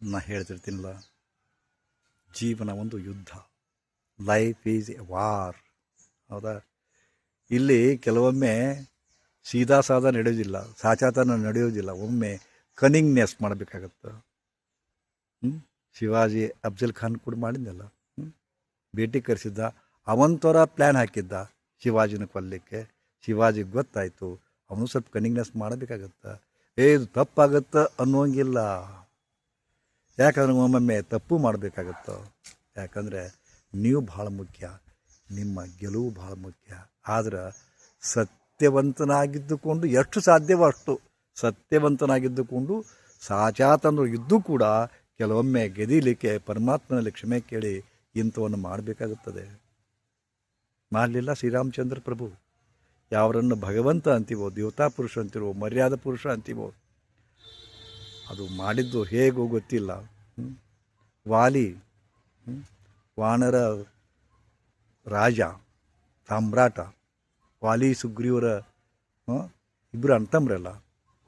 ನಾ ಹೇಳ್ತಿರ್ತೀನಲ್ಲ, ಜೀವನ ಒಂದು ಯುದ್ಧ. ಲೈಫ್ ಈಸ್ ಎ ವಾರ್ ಹೌದಾ? ಇಲ್ಲಿ ಕೆಲವೊಮ್ಮೆ ಸೀದಾ ಸಾದ ನಡೆಯೋದಿಲ್ಲ ಸಾಚಾತನ ನಡೆಯೋದಿಲ್ಲ ಒಮ್ಮೆ ಕನಿಂಗ್ನೆಸ್ ಮಾಡಬೇಕಾಗತ್ತೆ. ಹ್ಞೂ ಶಿವಾಜಿ ಅಫ್ಜಲ್ ಖಾನ್ ಕೂಡ ಮಾಡಿದ್ನಲ್ಲ ಹ್ಞೂ ಭೇಟಿ ಕರೆಸಿದ್ದ ಅವಂತರ ಪ್ಲ್ಯಾನ್ ಹಾಕಿದ್ದ ಶಿವಾಜಿನ ಕೊಲ್ಲಕ್ಕೆ. ಶಿವಾಜಿಗೆ ಗೊತ್ತಾಯಿತು, ಅವನು ಸ್ವಲ್ಪ ಕನಿಂಗ್ನೆಸ್ ಮಾಡಬೇಕಾಗತ್ತೆ. ಏ, ಇದು ತಪ್ಪಾಗತ್ತೆ ಅನ್ನೋಂಗಿಲ್ಲ. ಯಾಕಂದ್ರೆ ಒಮ್ಮೊಮ್ಮೆ ತಪ್ಪು ಮಾಡಬೇಕಾಗುತ್ತೋ? ಯಾಕಂದರೆ ನೀವು ಭಾಳ ಮುಖ್ಯ, ನಿಮ್ಮ ಗೆಲುವು ಭಾಳ ಮುಖ್ಯ. ಆದ್ರೆ ಸತ್ಯವಂತನಾಗಿದ್ದುಕೊಂಡು ಎಷ್ಟು ಸಾಧ್ಯವೋ ಅಷ್ಟು ಸತ್ಯವಂತನಾಗಿದ್ದುಕೊಂಡು ಸಾಚಾತನರು ಇದ್ದೂ ಕೂಡ ಕೆಲವೊಮ್ಮೆ ಗೆದೀಲಿಕ್ಕೆ ಪರಮಾತ್ಮನಲ್ಲಿ ಕ್ಷಮೆ ಕೇಳಿ ಇಂಥವನ್ನು ಮಾಡಬೇಕಾಗುತ್ತದೆ. ಮಾಡಲಿಲ್ಲ ಶ್ರೀರಾಮಚಂದ್ರ ಪ್ರಭು. ಯಾವರನ್ನು ಭಗವಂತ ಅಂತೀವೋ, ದೇವತಾ ಪುರುಷ ಅಂತೀವೋ, ಮರ್ಯಾದ ಪುರುಷ ಅಂತೀವೋ ಅದು ಮಾಡಿದ್ದು ಹೇಗೋ ಗೊತ್ತಿಲ್ಲ? ವಾಲಿ ವಾನರ ರಾಜ, ಸಾಮ್ರಾಟ, ವಾಲಿ, ಸುಗ್ರೀವರ ಇಬ್ಬರು ಅಂತಮ್ರಲ್ಲ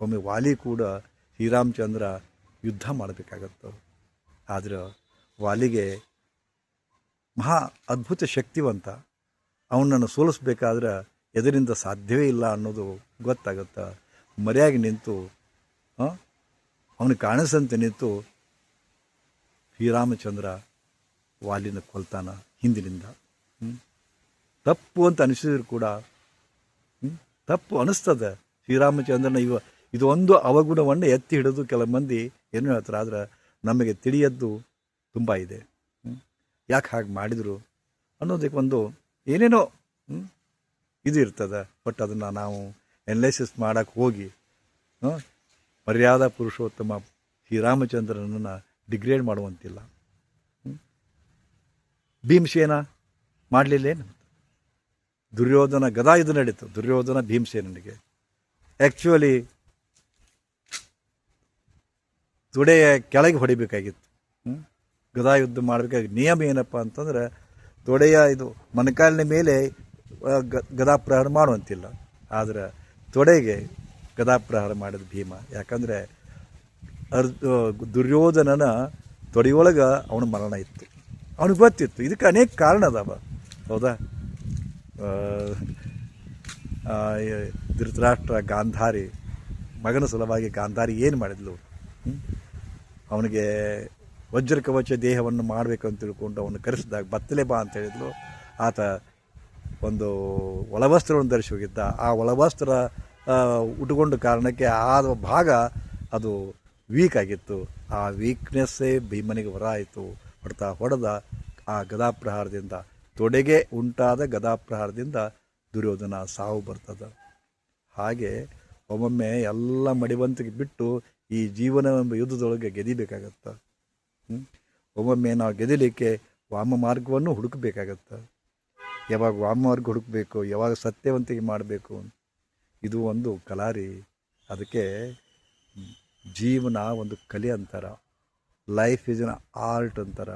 ಒಮ್ಮೆ ವಾಲಿ ಕೂಡ ಶ್ರೀರಾಮಚಂದ್ರ ಯುದ್ಧ ಮಾಡಬೇಕಾಗತ್ತೆ. ಆದರೆ ವಾಲಿಗೆ ಮಹಾ ಅದ್ಭುತ ಶಕ್ತಿವಂತ. ಅವನನ್ನು ಸೋಲಿಸ್ಬೇಕಾದ್ರೆ ಎದರಿಂದ ಸಾಧ್ಯವೇ ಇಲ್ಲ ಅನ್ನೋದು ಗೊತ್ತಾಗುತ್ತೆ. ಮರೆಯಾಗಿ ನಿಂತು ಅವನಿಗೆ ಕಾಣಿಸಂತೆ ನಿಂತು ಶ್ರೀರಾಮಚಂದ್ರ ವಾಲಿನ ಕೊಲ್ತಾನ ಹಿಂದಿನಿಂದ? ತಪ್ಪು ಅಂತ ಅನಿಸಿದ್ರು ಕೂಡ? ತಪ್ಪು ಅನಿಸ್ತದೆ ಶ್ರೀರಾಮಚಂದ್ರನ ಇವ ಇದೊಂದು ಅವಗುಣವನ್ನು ಎತ್ತಿ ಹಿಡಿದು ಕೆಲ ಮಂದಿ ಏನು ಹೇಳ್ತಾರೆ, ಆದ್ರೆ ನಮಗೆ ತಿಳಿಯದ್ದು ತುಂಬ ಇದೆ? ಯಾಕೆ ಹಾಗೆ ಮಾಡಿದರು ಅನ್ನೋದಕ್ಕೆ ಒಂದು ಏನೇನೋ? ಇದು ಇರ್ತದೆ ಬಟ್ ಅದನ್ನು ನಾವು ಎನಲೈಸಿಸ್ ಮಾಡೋಕ್ಕೆ ಹೋಗಿ? ಮರ್ಯಾದಾ ಪುರುಷೋತ್ತಮ ಶ್ರೀರಾಮಚಂದ್ರನನ್ನು ಡಿಗ್ರೇಡ್ ಮಾಡುವಂತಿಲ್ಲ? ಭೀಮಸೇನ ಮಾಡಲಿಲ್ಲೇನು? ದುರ್ಯೋಧನ ಗದಾ ಇದು ನಡೀತು. ದುರ್ಯೋಧನ ಭೀಮಸೇನಿಗೆ ಆ್ಯಕ್ಚುಲಿ ತೊಡೆಯ ಕೆಳಗೆ ಹೊಡಿಬೇಕಾಗಿತ್ತು? ಗದಾ ಯುದ್ಧ ಮಾಡಬೇಕಾಗಿ ನಿಯಮ ಏನಪ್ಪ ಅಂತಂದ್ರೆ, ತೊಡೆಯ ಇದು ಮೊಣಕಾಲಿನ ಮೇಲೆ ಗದಾ ಪ್ರಹಾರ ಮಾಡುವಂತಿಲ್ಲ. ಆದರೆ ತೊಡೆಗೆ ಗದಾ ಪ್ರಹಾರ ಮಾಡಿದ ಭೀಮ. ಯಾಕಂದರೆ ಅರ್ ದುರ್ಯೋಧನನ ತೊಡೆಯೊಳಗೆ ಅವನ ಮರಣ ಇತ್ತು. ಅವನಿಗೆ ಗೊತ್ತಿತ್ತು. ಇದಕ್ಕೆ ಅನೇಕ ಕಾರಣ ಅದಾವ. ಹೌದಾ? ಧೃತರಾಷ್ಟ್ರ ಗಾಂಧಾರಿ, ಮಗನ ಸಲುವಾಗಿ ಗಾಂಧಾರಿ ಏನು ಮಾಡಿದ್ಲು? ಅವನಿಗೆ ವಜ್ರ ಕವಚ ದೇಹವನ್ನು ಮಾಡಬೇಕು ಅಂತ ತಿಳ್ಕೊಂಡು ಅವನು ಕರೆಸಿದಾಗ ಬತ್ತಲೆ ಬಾ ಅಂತ ಹೇಳಿದ್ಲು. ಆತ ಒಂದು ಒಳವಸ್ತ್ರವನ್ನು ಧರಿಸಿ ಹೋಗಿದ್ದ. ಆ ಒಳವಸ್ತ್ರ ಉಟ್ಕೊಂಡ ಕಾರಣಕ್ಕೆ ಆ ಭಾಗ ಅದು ವೀಕ್ ಆಗಿತ್ತು. ಆ ವೀಕ್ನೆಸ್ಸೇ ಭೀಮನಿಗೆ ಹೊರ ಆಯಿತು. ಹೊಡೆತ ಹೊಡೆದ ಆ ಗದಾಪ್ರಹಾರದಿಂದ ತೊಡೆಗೆ ಉಂಟಾದ ಗದಾಪ್ರಹಾರದಿಂದ ದುರ್ಯೋಧನ ಸಾವು ಬರ್ತದೆ. ಹಾಗೆ ಒಮ್ಮೊಮ್ಮೆ ಎಲ್ಲ ಮಡಿವಂತಿಗೆ ಬಿಟ್ಟು ಈ ಜೀವನ ಎಂಬ ಯುದ್ಧದೊಳಗೆ ಗೆದಿಬೇಕಾಗತ್ತೆ? ಒಮ್ಮೊಮ್ಮೆ ನಾವು ಗೆದಿಲಿಕ್ಕೆ ವಾಮ ಮಾರ್ಗವನ್ನು ಹುಡುಕಬೇಕಾಗತ್ತೆ. ಯಾವಾಗ ವಾಮ ಮಾರ್ಗ ಹುಡುಕಬೇಕು, ಯಾವಾಗ ಸತ್ಯವಂತಿಗೆ ಮಾಡಬೇಕು ಇದು ಒಂದು ಕಲಾರಿ. ಅದಕ್ಕೆ ಜೀವನ ಒಂದು ಕಲೆ ಅಂತಾರ. ಲೈಫ್ ಇಸ್ ಅನ್ ಆರ್ಟ್ ಅಂತಾರ.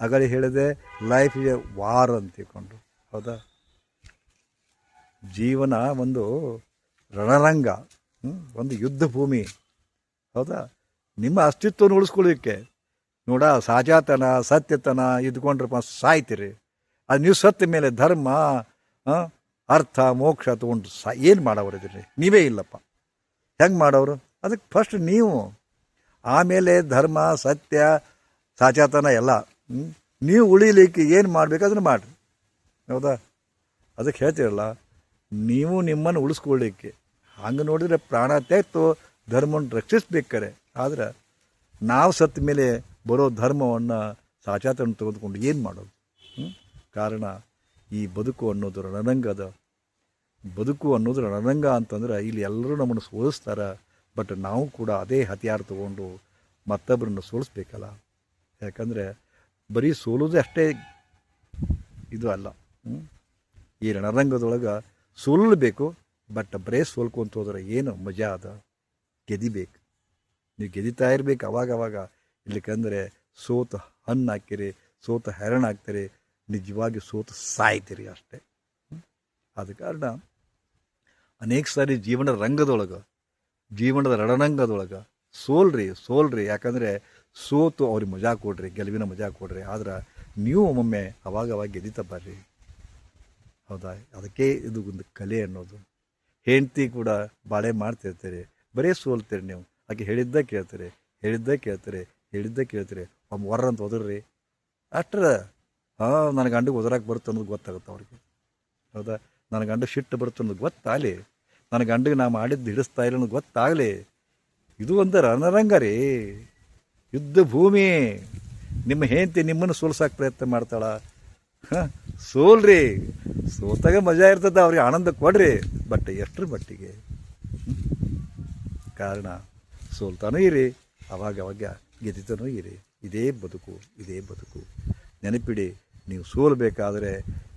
ಆಗಲೇ ಹೇಳಿದೆ ಲೈಫ್ ಇಸ್ ಎ ವಾರ್ ಅಂತ ತಿಳ್ಕೊಂಡು ಹೌದಾ? ಜೀವನ ಒಂದು ರಣರಂಗ? ಒಂದು ಯುದ್ಧ ಭೂಮಿ. ಹೌದಾ? ನಿಮ್ಮ ಅಸ್ತಿತ್ವವನ್ನು ಉಳಿಸ್ಕೊಳ್ಳಿಕ್ಕೆ ನೋಡ, ಸಾಜಾತನ, ಸತ್ಯತನ ಇದ್ಕೊಂಡ್ರಪ್ಪ ಸಾಯ್ತೀರಿ. ಅದು ನೀವು ಸತ್ತ ಮೇಲೆ ಧರ್ಮ ಅರ್ಥ, ಮೋಕ್ಷ ತಗೊಂಡು ಸ, ಏನು ಮಾಡೋರು ಇದ್ರಿ ನೀವೇ ಇಲ್ಲಪ್ಪ. ಹೆಂಗೆ ಮಾಡೋರು ಅದಕ್ಕೆ ಫಸ್ಟ್ ನೀವು ಆಮೇಲೆ ಧರ್ಮ, ಸತ್ಯ, ಸಾಚಾತನ ಎಲ್ಲ? ನೀವು ಉಳಿಲಿಕ್ಕೆ ಏನು ಮಾಡಬೇಕು ಅದನ್ನು ಮಾಡಿರಿ. ಹೌದಾ? ಅದಕ್ಕೆ ಹೇಳ್ತೀರಲ್ಲ, ನೀವು ನಿಮ್ಮನ್ನು ಉಳಿಸ್ಕೊಳ್ಳಿಕ್ಕೆ. ಹಂಗೆ ನೋಡಿದರೆ ಪ್ರಾಣ ತೆತ್ತು ಧರ್ಮವನ್ನು ರಕ್ಷಿಸ್ಬೇಕಾರೆ. ಆದ್ರೆ ನಾವು ಸತ್ತ ಮೇಲೆ ಬರೋ ಧರ್ಮವನ್ನು, ಸಾಚಾತನ ತೆಗೆದುಕೊಂಡು ಏನು ಮಾಡೋದು? ಕಾರಣ ಈ ಬದುಕು ಅನ್ನೋದು ರಣರಂಗದ, ಬದುಕು ಅನ್ನೋದು ರಣರಂಗ ಅಂತಂದ್ರೆ ಇಲ್ಲಿ ಎಲ್ಲರೂ ನಮ್ಮನ್ನು ಸೋಲಿಸ್ತಾರೆ, ಬಟ್ ನಾವು ಕೂಡ ಅದೇ ಹತಿಯಾರ ತಗೊಂಡು ಮತ್ತೊಬ್ಬರನ್ನು ಸೋಲಿಸ್ಬೇಕಲ್ಲ? ಯಾಕಂದರೆ ಬರೀ ಸೋಲೋದೇ ಅಷ್ಟೇ ಇದು ಅಲ್ಲ. ಈ ರಣರಂಗದೊಳಗೆ ಸೋಲಬೇಕು, ಬಟ್ ಬರೇ ಸೋಲ್ಕೊಂತ ಹೋದ್ರೆ ಏನು ಮಜಾ ಅದ? ಗೆದಿಬೇಕು. ನೀವು ಗೆದಿತಾ ಇರ್ಬೇಕು ಅವಾಗವಾಗ. ಅವಾಗ ಇಲ್ಲಿಕಂದ್ರೆ ಸೋತ ಹಣ್ಣು ಹಾಕಿರಿ ಸೋತ ಹೈರಾಣ ಹಾಕ್ತೀರಿ ನಿಜವಾಗಿ ಸೋತು ಸಾಯ್ತೀರಿ ಅಷ್ಟೇ? ಆದ ಕಾರಣ ಅನೇಕ ಸಾರಿ ಜೀವನದ ರಂಗದೊಳಗೆ, ಜೀವನದ ರಣರಂಗದೊಳಗೆ ಸೋಲ್ರಿ ಸೋಲ್ರಿ. ಯಾಕಂದರೆ ಸೋತು ಅವ್ರಿಗೆ ಮಜಾ ಕೊಡ್ರಿ, ಗೆಲುವಿನ ಮಜಾ ಕೊಡ್ರಿ. ಆದ್ರೆ ನೀವು ಒಮ್ಮೊಮ್ಮೆ ಅವಾಗ ಅವಾಗ ಗೆದಿತ ಬರ್ರಿ ಹೌದಾ? ಅದಕ್ಕೆ ಇದು ಒಂದು ಕಲೆ ಅನ್ನೋದು. ಹೆಂಡ್ತಿ ಕೂಡ ಬಾಳೆ ಮಾಡ್ತಿರ್ತೀರಿ, ಬರೀ ಸೋಲ್ತೀರಿ ನೀವು. ಆಕೆ ಹೇಳಿದ್ದ ಕೇಳ್ತೀರಿ ಹೇಳಿದ್ದ ಕೇಳ್ತೀರಿ ಹೇಳಿದ್ದ ಕೇಳ್ತೀರಿ. ಒಮ್ಮೆ ಹೊರ ಅಂತ ಅಷ್ಟರ ನನ್ನ ಗಂಡಿಗೆ ಒದರಾಕ್ ಬರುತ್ತೆ ಅನ್ನೋದು ಗೊತ್ತಾಗುತ್ತೆ ಅವ್ರಿಗೆ. ಹೌದಾ? ನನ್ನ ಗಂಡ ಸಿಟ್ಟು ಬರುತ್ತೆ ಅನ್ನೋದು ಗೊತ್ತಾಗಲಿ. ನನ್ನ ಗಂಡಿಗೆ ನಾ ಮಾಡಿದ್ದು ಹಿಡಿಸ್ತಾ ಇಲ್ಲ ಅನ್ನೋದು ಗೊತ್ತಾಗಲಿ. ಇದು ಒಂದು ರಣರಂಗ ರೀ. ಯುದ್ಧ ಭೂಮಿ. ನಿಮ್ಮ ಹೆಂಡತಿ ನಿಮ್ಮನ್ನು ಸೋಲ್ಸೋಕೆ ಪ್ರಯತ್ನ ಮಾಡ್ತಾಳ. ಹಾಂ? ಸೋಲ್ರಿ. ಸೋತಾಗ ಮಜಾ ಇರ್ತದೆ, ಅವ್ರಿಗೆ ಆನಂದ ಕೊಡ್ರಿ. ಬಟ್ ಎಷ್ಟರ ಮಟ್ಟಿಗೆ? ಕಾರಣ, ಸೋಲ್ತಾನೂ ಇರಿ. ಅವಾಗ ಅವಾಗ ಗೆದ್ದಿತಾನೂ ಇರಿ. ಇದೇ ಬದುಕು ಇದೇ ಬದುಕು. ನೆನಪಿಡಿ ನೀವು ಸೋಲಬೇಕಾದರೆ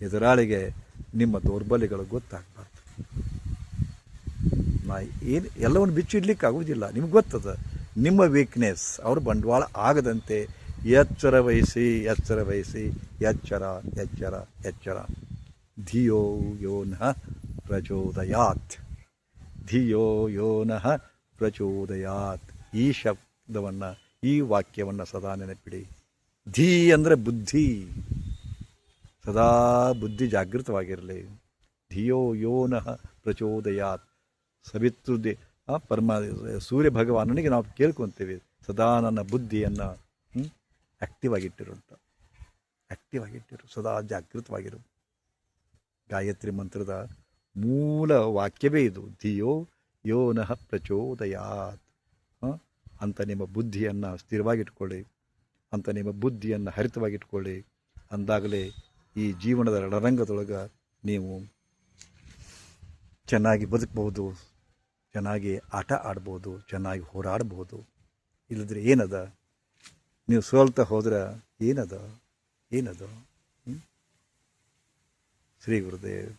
ಎದುರಾಳಿಗೆ ನಿಮ್ಮ ದೌರ್ಬಲ್ಯಗಳು ಗೊತ್ತಾಗಬಾರ್ದು. ನಾ ಏನು ಎಲ್ಲವನ್ನು ಬಿಚ್ಚಿಡ್ಲಿಕ್ಕೆ ಆಗುವುದಿಲ್ಲ ನಿಮ್ಗೆ ಗೊತ್ತದ, ನಿಮ್ಮ ವೀಕ್ನೆಸ್ ಅವ್ರ ಬಂಡವಾಳ ಆಗದಂತೆ ಎಚ್ಚರ ವಹಿಸಿ ಎಚ್ಚರ ವಹಿಸಿ, ಎಚ್ಚರ ಎಚ್ಚರ ಎಚ್ಚರ. ಧಿಯೋ ಯೋ ನಃ ಪ್ರಚೋದಯಾತ್. ಧಿಯೋ ಯೋನಃ ಪ್ರಚೋದಯಾತ್. ಈ ಶಬ್ದವನ್ನು, ಈ ವಾಕ್ಯವನ್ನು ಸದಾ ನೆನಪಿಡಿ. ಧೀ ಅಂದರೆ ಬುದ್ಧಿ. ಸದಾ ಬುದ್ಧಿ ಜಾಗೃತವಾಗಿರಲಿ. ಧಿಯೋ ಯೋ ನಃ ಪ್ರಚೋದಯಾತ್. ಸವಿತೃದಿ ಪರಮ, ಸೂರ್ಯ ಭಗವಾನನಿಗೆ ನಾವು ಕೇಳ್ಕೊತೀವಿ, ಸದಾ ನನ್ನ ಬುದ್ಧಿಯನ್ನು ಆ್ಯಕ್ಟಿವ್ ಆಗಿಟ್ಟಿರು ಅಂತ ಆ್ಯಕ್ಟಿವ್ ಆಗಿಟ್ಟಿರು ಸದಾ ಜಾಗೃತವಾಗಿರು. ಗಾಯತ್ರಿ ಮಂತ್ರದ ಮೂಲ ವಾಕ್ಯವೇ ಇದು. ಧಿಯೋ ಯೋ ನಃ ಪ್ರಚೋದಯಾತ್? ಅಂತ ನಿಮ್ಮ ಬುದ್ಧಿಯನ್ನು ಸ್ಥಿರವಾಗಿಟ್ಕೊಳ್ಳಿ. ಅಂತ ನಿಮ್ಮ ಬುದ್ಧಿಯನ್ನು ಹರಿತವಾಗಿಟ್ಕೊಳ್ಳಿ. ಅಂದಾಗಲೇ ಈ ಜೀವನದ ರಣರಂಗದೊಳಗೆ ನೀವು ಚೆನ್ನಾಗಿ ಬದುಕ್ಬೋದು ಚೆನ್ನಾಗಿ ಆಟ ಆಡ್ಬೋದು ಚೆನ್ನಾಗಿ ಹೋರಾಡ್ಬೋದು ಇಲ್ಲದ್ರೆ ಏನದ? ನೀವು ಸೋಲ್ತಾ ಹೋದ್ರೆ ಏನದ? ಏನದ? ಶ್ರೀ ಗುರುದೇವ್